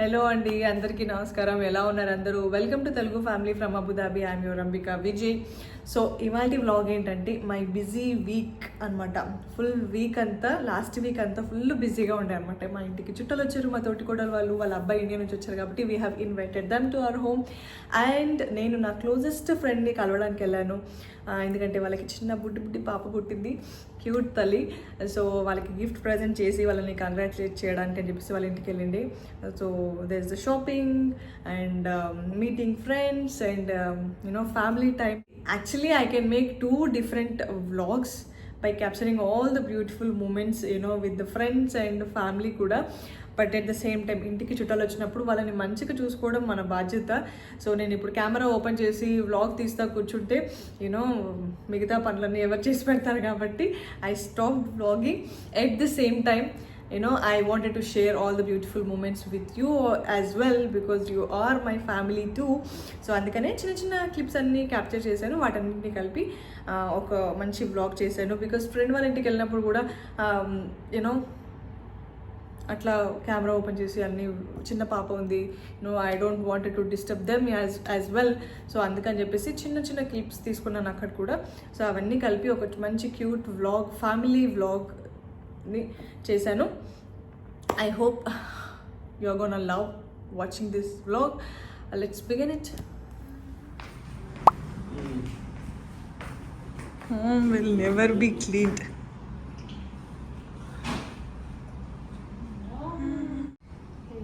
Hello అండి అందరికీ నమస్కారం. ఎలా ఉన్నారు అందరూ? Welcome to Telugu family from Abu Dhabi I'm your Ambika Vijay so ఇవాళ వ్లాగ్ ఏంటంటే మై బిజీ వీక్ అనమాట ఫుల్ వీక్ అంతా లాస్ట్ వీక్ అంతా ఫుల్ బిజీగా ఉండే అనమాట మా ఇంటికి చుట్టాలు వచ్చారు మా తోటి కూడా వాళ్ళు వాళ్ళ అబ్బాయి ఇండియా నుంచి వచ్చారు కాబట్టి we have invited them to our home and నేను నా క్లోజెస్ట్ ఫ్రెండ్ని కలవడానికి వెళ్ళాను. ఎందుకంటే వాళ్ళకి చిన్న బుడ్డి బుడ్డి పాప పుట్టింది క్యూట్ తల్లి. సో వాళ్ళకి గిఫ్ట్ ప్రజెంట్ చేసి వాళ్ళని కంగ్రాచులేట్ చేయడానికి అని చెప్పేసి వాళ్ళ ఇంటికి వెళ్ళింది. So this is the shopping and meeting friends and you know family time actually I can make two different vlogs by capturing all the beautiful moments you know with the friends and family కూడా. But at the same time ఇంటికి చుట్టాలు వచ్చినప్పుడు వాళ్ళని మంచిగా చూసుకోవడం మన బాధ్యత. So నేను ఇప్పుడు కెమెరా ఓపెన్ చేసి వ్లాగ్ తీస్తా కూర్చుంటే యూనో మిగతా పనులన్నీ ఎవరు చేసి పెడతారు కాబట్టి I stop vlogging at the same time you know I wanted to share all the beautiful moments with you as well because you are my family too so అందుకనే చిన్న చిన్న క్లిప్స్ అన్నీ క్యాప్చర్ చేశాను. వాటన్నింటినీ కలిపి ఒక మంచి బ్లాగ్ చేశాను. బికాస్ ఫ్రెండ్ వాళ్ళ ఇంటికి వెళ్ళినప్పుడు కూడా um, యూనో అట్లా కెమెరా ఓపెన్ చేసి అన్ని చిన్న పాప ఉంది. No I don't want to disturb them as as well so అందుకని చెప్పేసి చిన్న చిన్న క్లిప్స్ తీసుకున్నాను అక్కడ కూడా. సో అవన్నీ కలిపి ఒక మంచి క్యూట్ వ్లాగ్ ఫ్యామిలీ వ్లాగ్ని చేశాను. I hope you are gonna love watching this vlog let's begin it Home will never be cleaned.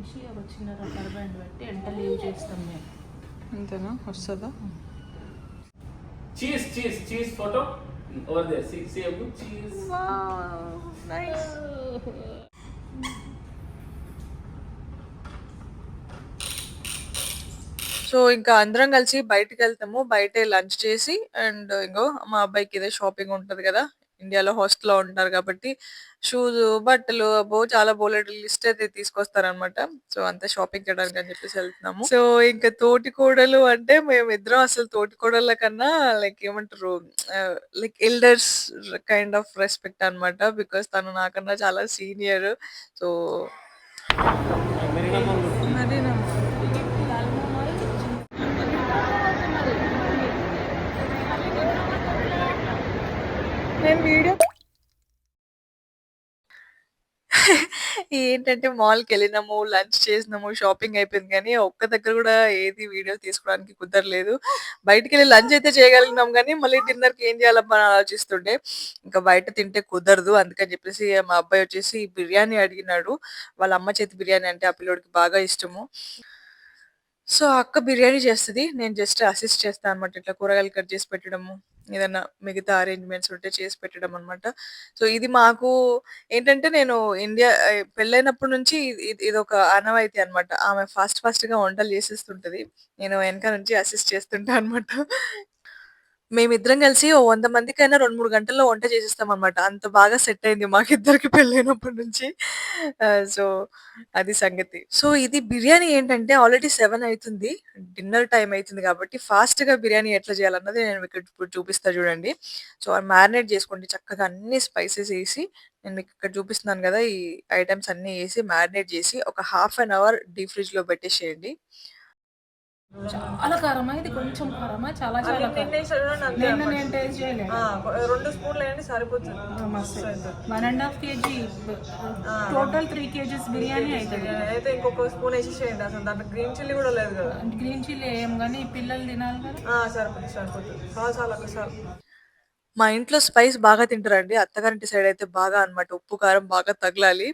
వేసి ఒక చిన్న రబ్బర్ బ్యాండ్ పెట్టి మేము. అంతేనా? వస్తుందా. Over there. See, see a good cheese. Nice so ఇంకా అందరం కలిసి బయటికి వెళ్తాము. బయటే లంచ్ చేసి అండ్ ఇంకో మా అబ్బాయికి ఇదే షాపింగ్ ఉంటది కదా. ఇండియాలో హాస్టల్లో ఉంటారు కాబట్టి షూస్ బట్టలు అబ్బో చాలా బోలెడ్ లిస్ట్ అయితే తీసుకొస్తారనమాట సో అంతా షాపింగ్ చేయడానికి అని చెప్పేసి వెళ్తున్నాము. సో ఇంకా తోటి కోడలు అంటే మేము ఇద్దరం అసలు తోటి కోడళ్ళ కన్నా లైక్ ఏమంటారు like elders kind of respect అన్నమాట. బికాస్ తను నాకన్నా చాలా సీనియర్ సో నేను వీడియో ఏంటంటే మాల్కి వెళ్ళినాము లంచ్ చేసినాము షాపింగ్ అయిపోయింది కానీ ఒక్క దగ్గర కూడా ఏది వీడియో తీసుకోవడానికి కుదరలేదు. బయటికి వెళ్ళి లంచ్ అయితే చేయగలిగినాం కానీ మళ్ళీ డిన్నర్కి ఏం చేయాలమ్మా అని ఆలోచిస్తుండే ఇంకా బయట తింటే కుదరదు అందుకని చెప్పేసి మా అబ్బాయి వచ్చేసి బిర్యానీ అడిగినాడు. వాళ్ళ అమ్మ చేతి బిర్యానీ అంటే ఆ పిల్లోడికి బాగా ఇష్టము. సో అక్క బిర్యానీ చేస్తది. నేను జస్ట్ అసిస్ట్ చేస్తాను అనమాట ఇట్లా కూరగాయలు కట్ చేసి పెట్టడము ఏదైనా మిగతా అరేంజ్మెంట్స్ ఉంటే చేసి పెట్టడం అనమాట సో ఇది మాకు ఏంటంటే నేను ఇండియా పెళ్ళైనప్పటి నుంచి ఇది ఒక అనవైతే అన్నమాట. ఆమె ఫాస్ట్ ఫాస్ట్గా వంటలు చేసేస్తుంటది. నేను వెనక నుంచి అసిస్ట్ చేస్తుంటా అనమాట మేమిద్దరం కలిసి ఓ వంద మందికైనా రెండు మూడు గంటల్లో వంట చేసేస్తాం అనమాట అంత బాగా సెట్ అయింది మాకిద్దరికి పెళ్ళైనప్పటి నుంచి. సో అది సంగతి. సో ఇది బిర్యానీ ఏంటంటే ఆల్రెడీ సెవెన్ అవుతుంది. డిన్నర్ టైం అవుతుంది కాబట్టి ఫాస్ట్గా బిర్యానీ ఎట్లా చేయాలన్నది నేను మీకు ఇప్పుడు చూపిస్తా చూడండి. సో మ్యారినేట్ చేసుకోండి. చక్కగా అన్ని స్పైసెస్ వేసి నేను మీకు ఇక్కడ చూపిస్తున్నాను కదా ఈ ఐటమ్స్ అన్నీ వేసి మ్యారినేట్ చేసి ఒక హాఫ్ అన్ అవర్ డీప్ ఫ్రిడ్జ్లో పెట్టేసేయండి. చాలా కారమా ఇది కొంచెం కారమా చాలా చాలా. నిన్న నేను టేస్ట్ చేయలేదు. రెండు స్పూన్లు వేయండి సరిపోతుంది. మస్తు. One and half KG total three KGs biryani అవుతుంది అయితే ఇంకొక స్పూన్ వేసేసేయండి అసలు దాంట్లో గ్రీన్ చిల్లీ కూడా లేదు కదా. గ్రీన్ చిల్లీ వేయం కానీ పిల్లలు తినాలి కదా. సరిపోతుంది సరిపోతుంది. చాలా చాలా ఒకసారి మా ఇంట్లో స్పైస్ బాగా తింటారండి. అత్తగారింటి సైడ్ అయితే బాగా అన్నమాట. ఉప్పు కారం బాగా తగలాలి.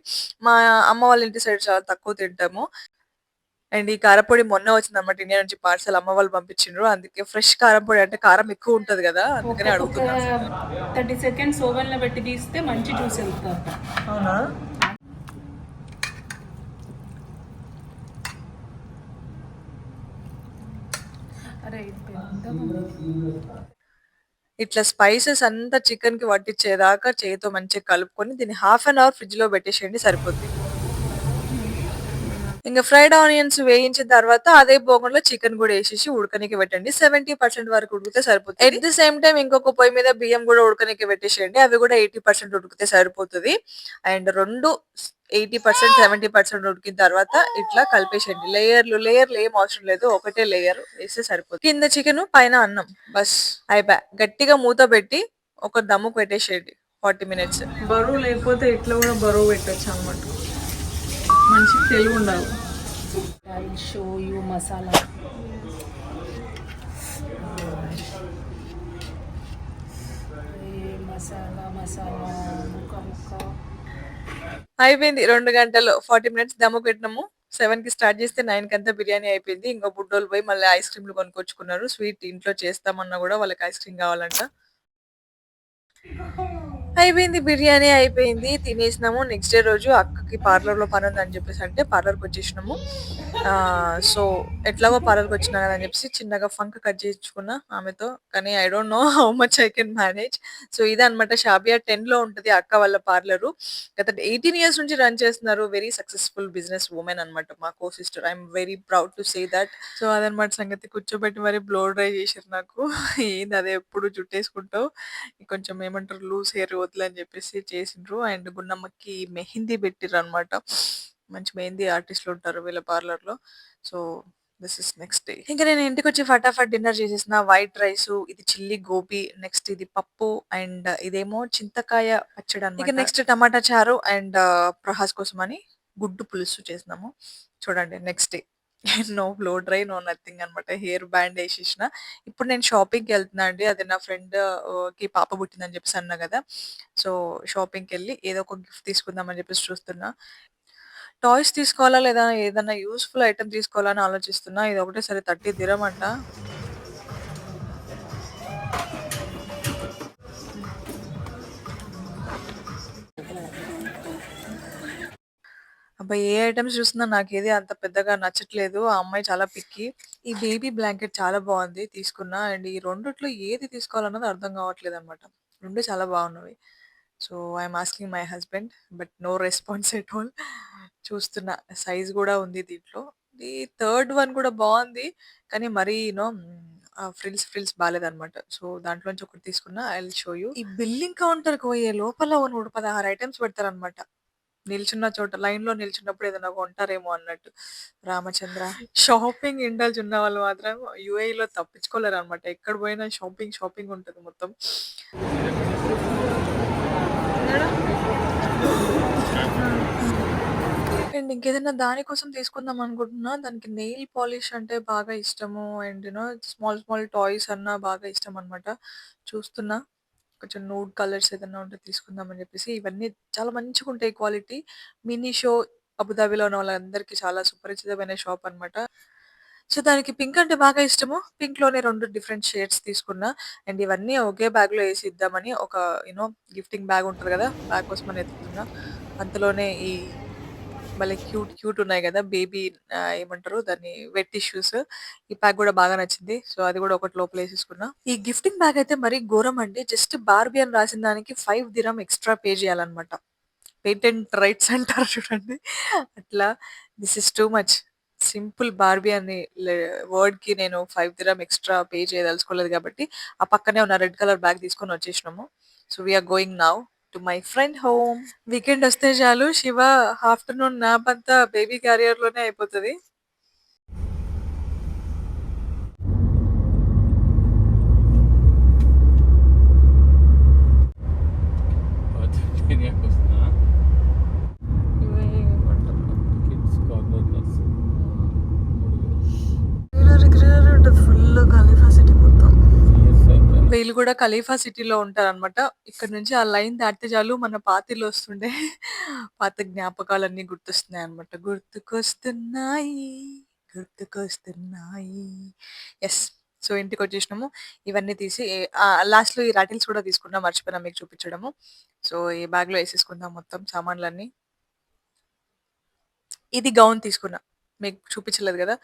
మా అమ్మ వాళ్ళ ఇంటి సైడ్ చాలా తక్కువ తింటాము. అండ్ ఈ కారపొడి మొన్న వచ్చింది అనమాట ఇండియా నుంచి పార్సల్ అమ్మ వాళ్ళు పంపించిండ్రు. అందుకే ఫ్రెష్ కారం పొడి అంటే కారం ఎక్కువ ఉంటది కదా అందుకనే అడుగుతున్నా. థర్టీ సెకండ్స్ ఓవెన్లో పెట్టి తీస్తే మంచి జ్యూస్ వెళ్తుంది అవునా. ఇట్లా స్పైసెస్ అంతా చికెన్కి పట్టించేదాకా చేతితో మంచిగా కలుపుకొని దీన్ని హాఫ్ అన్ అవర్ ఫ్రిడ్జ్లో పెట్టేసేయండి సరిపోద్ది. ఇంకా ఫ్రైడ్ ఆనియన్స్ వేయించిన తర్వాత అదే బోగంలో చికెన్ కూడా వేసేసి ఉడకనికి పెట్టండి. సెవెంటీ పర్సెంట్ వరకు ఉడికితే సరిపోతుంది. ఎట్ ది సేమ్ టైం ఇంకొక పొయ్యి మీద బియ్యం కూడా ఉడకనికి పెట్టేసేయండి. అవి కూడా ఎయిటీ పర్సెంట్ ఉడికితే సరిపోతుంది. అండ్ రెండు ఎయిటీ పర్సెంట్ సెవెంటీ పర్సెంట్ ఉడికిన తర్వాత ఇట్లా కలిపేసేయండి. లేయర్లు లేయర్లు ఏం అవసరం లేదు. ఒకటే లేయర్ వేస్తే సరిపోతుంది. కింద చికెన్ పైన అన్నం. బస్. అయిపోయా గట్టిగా మూత పెట్టి ఒక దమ్ముకు పెట్టేసేయండి. Forty minutes. బరువు లేకపోతే ఇట్లా కూడా బరువు పెట్టచ్చు అనమాట మంచి తెలుగు ఉండాలి. I show you masala masala masala ముక్క ముక్క. అయిపోయింది. రెండు గంటలు ఫార్టీ మినిట్స్ దమ్ము పెట్టినాము. సెవెన్కి స్టార్ట్ చేస్తే నైన్కి అంతా బిర్యానీ అయిపోయింది. ఇంకో బుడ్డోలు పోయి మళ్ళీ ఐస్ క్రీమ్లు కొనుక్కొచ్చుకున్నారు. స్వీట్ ఇంట్లో చేస్తామన్నా కూడా వాళ్ళకి ఐస్ క్రీమ్ కావాలంట. అయిపోయింది బిర్యానీ అయిపోయింది. తినేసినాము. నెక్స్ట్ డే రోజు అక్కకి పార్లర్లో పని ఉందని చెప్పేసి అంటే పార్లర్కి వచ్చేసినాము. సో ఎట్లాగో పార్లర్కి వచ్చినా కదా అని చెప్పేసి చిన్నగా ఫంక్ కట్ చేయించుకున్నా ఆమెతో. కానీ I don't know how much I can manage so ఇదే అనమాట షాబియా టెన్లో ఉంటది అక్క వాళ్ళ పార్లర్. గత ఎయిటీన్ ఇయర్స్ నుంచి రన్ చేస్తున్నారు. వెరీ సక్సెస్ఫుల్ బిజినెస్ ఉమెన్ అన్నమాట మా co sister I'm very proud to say that so అదనమాట సంగతి. కూర్చోబెట్టి మరి బ్లో డ్రై చేశారు నాకు. ఏంది అదే ఎప్పుడు జుట్టేసుకుంటావు? కొంచెం ఏమంటారు? లూజ్ హెయిర్ అని చెప్పేసి చేసిండ్రు. అండ్ గున్నమ్మకి మెహందీ పెట్టిర్రు అనమాట మంచి మెహందీ ఆర్టిస్టులు ఉంటారు వీళ్ళ పార్లర్లో so this is next day. ఇంకా నేను ఇంటికి వచ్చి ఫటాఫట్ డిన్నర్ చేసేసిన వైట్ రైస్ ఇది చిల్లీ గోబీ నెక్స్ట్ ఇది పప్పు అండ్ ఇదేమో చింతకాయ పచ్చడి అన్నమాట ఇక నెక్స్ట్ టమాటా చారు అండ్ ప్రహాస్ కోసం అని గుడ్డు పులుసు చేసినాము. చూడండి next day. No blow dry no nothing అన్నమాట. హెయిర్ బ్యాండ్ వేసేసిన ఇప్పుడు నేను షాపింగ్కి వెళ్తున్నా అండి. అది నా ఫ్రెండ్కి పాప పుట్టిందని చెప్పేసి అన్నా కదా. సో షాపింగ్కి వెళ్ళి ఏదో ఒక గిఫ్ట్ తీసుకుందామని చెప్పేసి చూస్తున్నా. టాయ్స్ తీసుకోవాలా లేదా? ఏదైనా యూస్ఫుల్ ఐటమ్ తీసుకోవాలా అని ఆలోచిస్తున్నా. ఇది ఒకటే సరే థర్టీ దిరమంట. అబ్బా! ఏ ఐటమ్స్ చూస్తున్నా నాకేది అంత పెద్దగా నచ్చట్లేదు. ఆ అమ్మాయి చాలా పిక్కి. ఈ బేబీ బ్లాంకెట్ చాలా బాగుంది తీసుకున్నా. అండ్ ఈ రెండిట్లో ఏది తీసుకోవాలన్నది అర్థం కావట్లేదు అనమాట రెండు చాలా బాగున్నవి. So I'm asking my husband but no response at all చూస్తున్నా. సైజ్ కూడా ఉంది దీంట్లో. ఈ థర్డ్ వన్ కూడా బాగుంది. కానీ మరీ ఆ ఫ్రిల్స్ ఫ్రిల్స్ బాగాలేదన్నమాట సో దాంట్లోంచి ఒకటి తీసుకున్నా. ఐ షో యూ ఈ బిల్లింగ్ కౌంటర్‌కి పోయే లోపల ఓ నూట పదహారు ఐటమ్స్ పెడతారనమాట నిల్చున్న చోట లైన్లో నిల్చున్నప్పుడు ఏదైనా కొంటారేమో అన్నట్టు. రామచంద్ర షాపింగ్ ఇండల్జ్ ఉన్న వాళ్ళు మాత్రం UAE లో తప్పించుకోలేరు అనమాట ఎక్కడ పోయినా షాపింగ్ షాపింగ్ ఉంటుంది మొత్తం. అండ్ ఇంకేదైనా దానికోసం తీసుకుందాం అనుకుంటున్నా. దానికి నెయిల్ పాలిష్ అంటే బాగా ఇష్టము. And you know small small toys అన్నా బాగా ఇష్టం అనమాట చూస్తున్నా. కొంచెం నూడ్ కలర్స్ ఏదైనా ఉంటే తీసుకుందాం అని చెప్పేసి ఇవన్నీ చాలా మంచిగా ఉంటాయి క్వాలిటీ. మినీ షో అబుదాబిలో ఉన్న వాళ్ళందరికీ చాలా సుపరిచితమైన షాప్ అన్నమాట. సో దానికి పింక్ అంటే బాగా ఇష్టము. పింక్లోనే రెండు డిఫరెంట్ షేడ్స్ తీసుకున్నా. అండ్ ఇవన్నీ ఒకే బ్యాగ్లో వేసి ఇద్దామని ఒక యూనో గిఫ్టింగ్ బ్యాగ్ ఉంటుంది కదా బ్యాగ్ కోసం అని ఎత్తుకున్నా. అంతలోనే ఈ భలే క్యూట్ క్యూట్ ఉన్నాయి కదా బేబీ ఏమంటారు దాన్ని వెట్ టిష్యూస్ ఈ ప్యాక్ కూడా బాగా నచ్చింది. సో అది కూడా ఒకటి లోపల వేసేసుకున్నా. ఈ గిఫ్టింగ్ బ్యాగ్ అయితే మరీ ఘోరం అండి. జస్ట్ బార్బీ అని రాసిన దానికి ఫైవ్ దిరం ఎక్స్ట్రా పే చేయాలన్నమాట. పేటెంట్ రైట్స్ అంటారు చూడండి. అట్లా this is too much simple Barbie అనే వర్డ్కి నేను ఫైవ్ దిరం ఎక్స్ట్రా పే చేయదలుచుకోలేదు కాబట్టి ఆ పక్కనే ఉన్న రెడ్ కలర్ బ్యాగ్ తీసుకొని వచ్చేసినాము. So we are going now to my friend home weekend వస్తే చాలు శివ ఆఫ్టర్నూన్ నాప్ అంతా బేబీ క్యారియర్లోనే అయిపోతుంది ఏరియాకి వస్తున్నా kids corner full Khalifa City మొత్తం వీళ్ళు కూడా ఖలీఫా సిటీలో ఉంటారన్నమాట. ఇక్కడ నుంచి ఆ లైన్ దాటితే చాలు మన పాతిలు వస్తుండే. పాత జ్ఞాపకాలన్నీ గుర్తొస్తున్నాయి అన్నమాట గుర్తుకొస్తున్నాయి గుర్తుకొస్తున్నాయి. ఎస్ సో ఇంటికి వచ్చేసినాము. ఇవన్నీ తీసి లాస్ట్లో ఈ రాటిల్స్ కూడా తీసుకున్నాం మర్చిపోయినా మీకు చూపించడము. సో ఈ బ్యాగ్లో వేసేసుకుందాం మొత్తం సామాన్లన్నీ. ఇది గౌన్ తీసుకున్నా. మీకు చూపించలేదు కదా?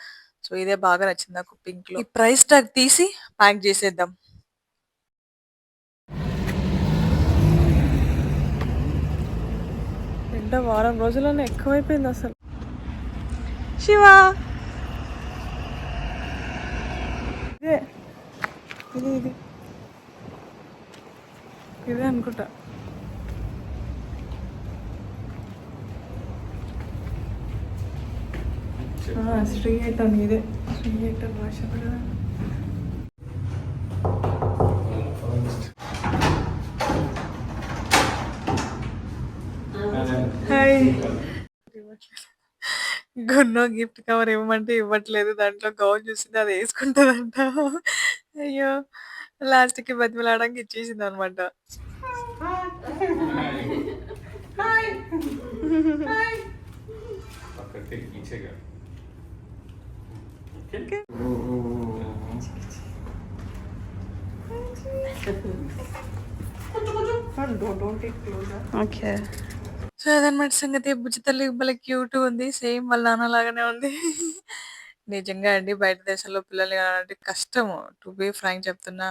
సో ఇదే బాగా నచ్చింది నాకు పింక్లో ఈ ప్రైస్ ట్యాగ్ తీసి ప్యాక్ చేసేద్దాం. ఎండ వారం రోజుల్లోనే ఎక్కువైపోయింది అసలు. శివ! ఇదే. ఇది ఇది. ఇదే అనుకుంటా. శ్రీ ఐటమ్ ఇదే. శ్రీ ఐటమ్ భాష కూడా హాయ్ గొన్నో గిఫ్ట్ కవర్ ఇవ్వమంటే ఇవ్వట్లేదు. దాంట్లో గౌన్ చూసింది అది వేసుకుంటదంట. అయ్యో లాస్ట్కి బతిమలాడడానికి ఇచ్చేసింది అనమాట Okay. సో అదనమాట సంగతి. బుజ్జి తల్లి భలే క్యూట్ ఉంది. సేమ్ వాళ్ళ నాన్న లాగానే ఉంది. నిజంగా అండి బయట దేశాల్లో పిల్లలు అంటే కష్టము. టు బీ ఫ్రాంక్ చెప్తున్నా.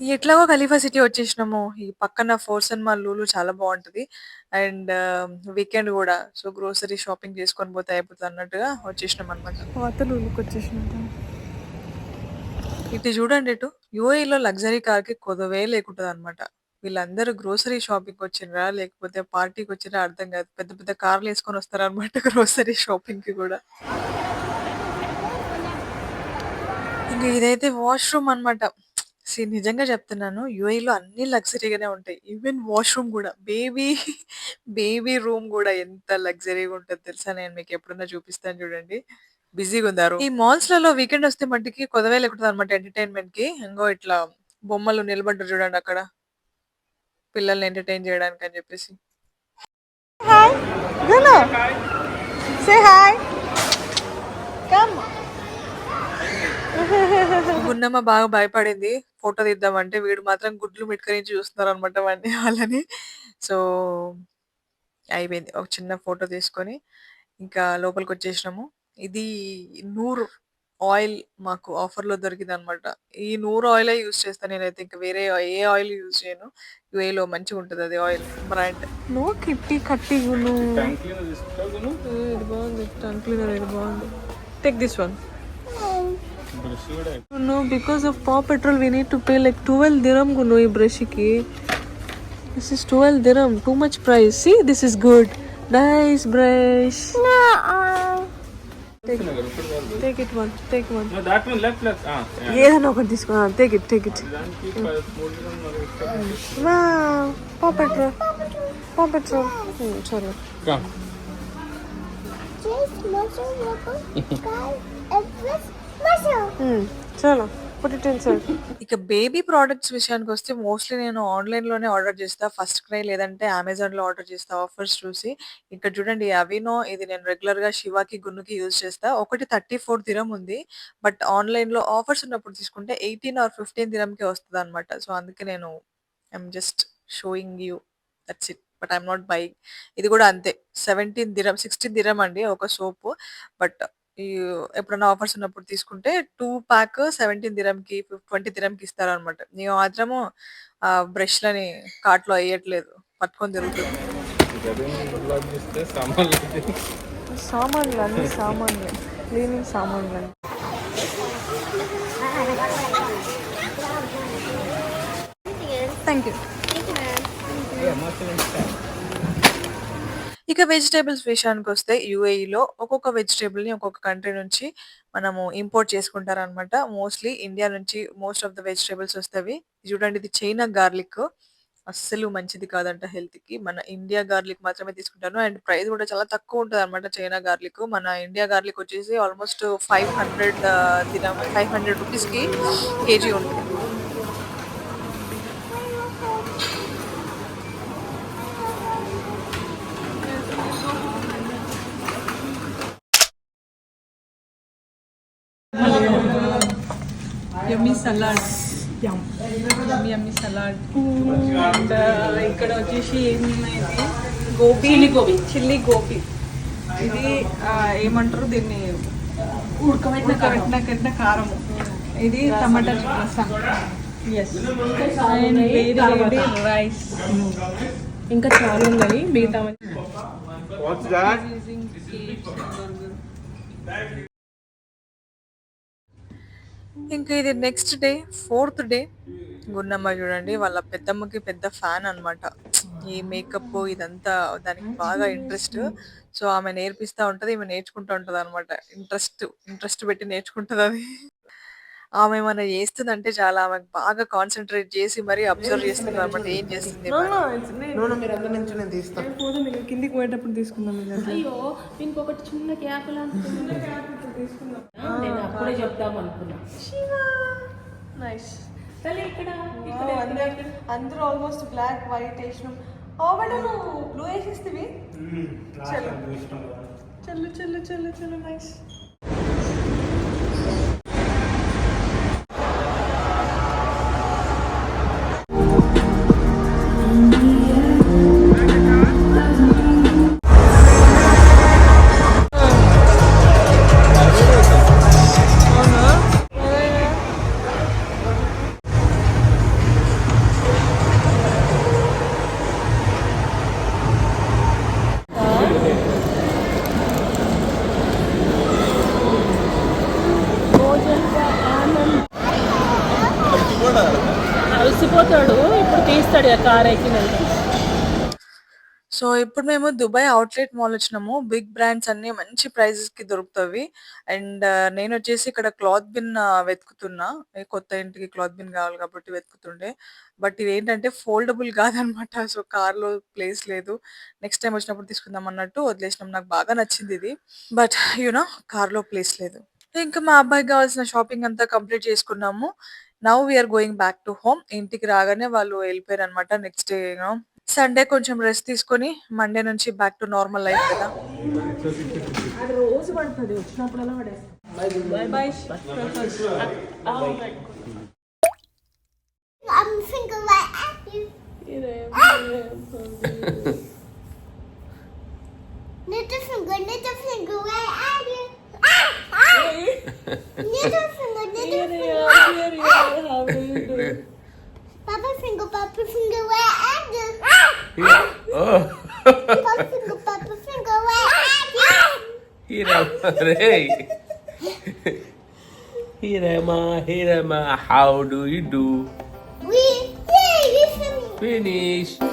ఎట్లాగో ఖలీఫా సిటీ వచ్చేసినాము. ఈ పక్కన ఫోర్ సినిమా లూలు చాలా బాగుంటది. అండ్ వీకెండ్ కూడా. సో గ్రోసరీ షాపింగ్ చేసుకొని పోతే అయిపోతుంది అన్నట్టుగా వచ్చేసినాం అనమాట పాత లూలుకి వచ్చేసినాం ఇటు చూడండి ఇటు. యూఏలో లగ్జరీ కార్కి కొదవే లేకుంటది అనమాట వీళ్ళందరూ గ్రోసరీ షాపింగ్ వచ్చిండ్రా లేకపోతే పార్టీకి వచ్చిండ్రా అర్థం కాదు. పెద్ద పెద్ద కార్లు వేసుకొని వస్తారు అనమాట గ్రోసరీ షాపింగ్కి కూడా. ఇంక ఇదైతే వాష్రూమ్ అన్నమాట. సి నిజంగా చెప్తున్నాను యూఏలో అన్ని లగ్జరీగానే ఉంటాయి. ఈవెన్ వాష్రూమ్ కూడా. బేబీ బేబీ రూమ్ కూడా ఎంత లగ్జరీగా ఉంటదో తెలుసా? నేను మీకు ఎప్పుడన్నా చూపిస్తాను చూడండి. బిజీగా ఉన్నారు ఈ మాల్స్లలో వీకెండ్ వస్తే మట్టికి కొదవే లేకుండా అనమాట ఎంటర్టైన్మెంట్కి ఇంకో ఇట్లా బొమ్మలు నిలబడ్డారు చూడండి అక్కడ. పిల్లల్ని ఎంటర్టైన్ చేయడానికి అని చెప్పేసి. Hi say hi come Gunnamma బాగా భయపడింది. ఫోటో తీద్దామంటే వీడు మాత్రం గుడ్లు మిట్కరించి చూస్తున్నారు అనమాట వాడిని వాళ్ళని. సో అయిపోయింది. ఒక చిన్న ఫోటో తీసుకొని ఇంకా లోపలికి వచ్చేసినాము. ఇది నూరు ఆయిల్ మాకు ఆఫర్‌లో దొరికిందనమాట. ఈ నూరు ఆయిలే యూజ్ చేస్తా నేనైతే. ఇంక వేరే ఏ ఆయిల్ యూజ్ చేయను. వేలో మంచిగా ఉంటుంది అది ఆయిల్ బ్రాండ్. నో కిట్టి కట్టి Gunnu. Take this one. Brush because of పా petrol we need to pay like twelve dirham Gunnu ఈ బ్రష్‌కి. This is twelve dirham. Too much price. See this is good. Nice brush. Take, take it one. Take one. no that one left left ah yeah. ఏదైనా ఒకటి తీసుకో take it take it దానికి ప- మూడు gram మరి ఇస్తా. వా పా పెట్రోల్ పా పెట్రోల్ చలో Come. Just muscle rubber, guy, and plus muscle. చలో పుట్ ఇట్ ఇక బేబీ ప్రోడక్ట్స్ విషయానికి వస్తే మోస్ట్లీ నేను ఆన్లైన్లోనే ఆర్డర్ చేస్తా. ఫస్ట్ క్రై లేదంటే అమెజాన్లో ఆర్డర్ చేస్తా ఆఫర్స్ చూసి. ఇక్కడ చూడండి అవినో ఇది నేను రెగ్యులర్గా శివాకి గున్నుకి యూజ్ చేస్తా. ఒకటి థర్టీ ఫోర్ దిరం ఉంది. బట్ ఆన్లైన్లో ఆఫర్స్ ఉన్నప్పుడు తీసుకుంటే ఎయిటీన్ ఆర్ ఫిఫ్టీన్ దిరంకే వస్తుంది అనమాట సో అందుకే నేను I'm just showing you. That's it but I'm not buy ఇది కూడా అంతే. సెవెంటీన్ దిరం సిక్స్టీన్ దిరం అండి ఒక సోపు. బట్ ఈ ఎప్పుడైనా ఆఫర్స్ ఉన్నప్పుడు తీసుకుంటే టూ ప్యాక్ సెవెంటీన్ దిరంకి ట్వంటీ దిరంకి ఇస్తారనమాట నేను మాత్రము ఆ బ్రష్లని కార్ట్లో వేయట్లేదు పట్టుకొని తిరుగుతుంది. చేస్తే సామాన్లు. అన్ని సామాన్లు. క్లీనింగ్ సామాన్లు థ్యాంక్ యూ ఇక వెజిటేబుల్స్ విషయానికి వస్తే యూఏఈలో ఒక్కొక్క వెజిటేబుల్ని ఒక్కొక్క కంట్రీ నుంచి మనము ఇంపోర్ట్ చేసుకుంటారనమాట మోస్ట్లీ ఇండియా నుంచి మోస్ట్ ఆఫ్ ద వెజిటేబుల్స్ వస్తాయి చూడండి ఇది చైనా గార్లిక్ అస్సలు మంచిది కాదంట హెల్త్కి. మన ఇండియా గార్లిక్ మాత్రమే తీసుకుంటాను అండ్ ప్రైస్ కూడా చాలా తక్కువ ఉంటుంది అనమాట చైనా గార్లిక్ మన ఇండియా గార్లిక్ వచ్చేసి almost five hundred five hundred రూపీస్కి కేజీ ఉంటుంది. Yummy salad yummy yummy salad and ఇక్కడ వచ్చేసి ఏమున్నాయి గోబీ. చిల్లీ గోబీ. చిల్లీ గోబీ. ఇది ఏమంటారు దీన్ని? ఉడకబెట్టిన కరెక్ట్న కారం. ఇది టమాటా రసం. ఎస్ అండ్ వేడి రైస్ ఇంకా చాలా ఉన్నాయి. మిగతా ఇంకా ఇది next day fourth day Gunnamma చూడండి వాళ్ళ పెద్దమ్మకి పెద్ద ఫ్యాన్ అన్నమాట. ఈ మేకప్ ఇదంతా దానికి బాగా ఇంట్రెస్ట్ సో ఆమె నేర్పిస్తా ఉంటుంది ఈమె నేర్చుకుంటూ ఉంటుంది అనమాట ఇంట్రెస్ట్ ఇంట్రెస్ట్ పెట్టి నేర్చుకుంటది అది. ఆమె ఏమైనా చేస్తుందంటే చాలా ఆమెకు బాగా కాన్సన్ట్రేట్ చేసి మరీ అబ్జర్వ్ చేస్తుంది అనమాట ఏం చేస్తుంది మీరు? అందరి నుంచి నేను తీస్తాను కిందికి పోయేటప్పుడు తీసుకుందాం అయ్యో దీనికి ఒకటి చిన్న క్యాప్ తీసుకుందాం. నేను అప్పుడే చెప్దాం అనుకున్నా. నైస్ తల్లి ఇక్కడ అందరూ ఆల్మోస్ట్ బ్లాక్ వైట్ వేసినాం ఆవిడ నువ్వు బ్లూ వేసేస్తేవి చల్లు చల్లు చల్లు చల్లు నైస్ కార్ ఎక్కి వెళ్తాం. సో ఇప్పుడు మేము దుబాయ్ అవుట్లెట్ మాల్ వచ్చినాము. బిగ్ బ్రాండ్స్ అన్ని మంచి ప్రైజెస్కి దొరుకుతాయి అండ్ నేను వచ్చేసి ఇక్కడ క్లాత్ బిన్ వెతుకుతున్నా. కొత్త ఇంటికి క్లాత్ బిన్ కావాలి కాబట్టి వెతుకుతుండే. బట్ ఇది ఏంటంటే ఫోల్డబుల్ కాదనమాట. సో కార్లో ప్లేస్ లేదు. నెక్స్ట్ టైం వచ్చినప్పుడు తీసుకుందాం అన్నట్టు వదిలేసినాం. నాకు బాగా నచ్చింది ఇది. బట్ యూనో కార్లో ప్లేస్ లేదు. ఇంకా మా అబ్బాయికి కావాల్సిన షాపింగ్ అంతా కంప్లీట్ చేసుకున్నాము. Now we are going back to home ఇంటికి రాగానే వాళ్ళు వెళ్ళిపోయారు అనమాట నెక్స్ట్ డే సండే కొంచెం రెస్ట్ తీసుకొని మండే నుంచి బ్యాక్ టు నార్మల్ లైఫ్ కదా. Bye bye I'm finger right at you. Little finger, little finger Hirama, ah! ah! hirama. Eh, papa finger, ah! iya. oh. papa finger, where are Papa finger, papa finger, where are? Hira Hira ma, Hira ma, how do you do? We finish. Finish.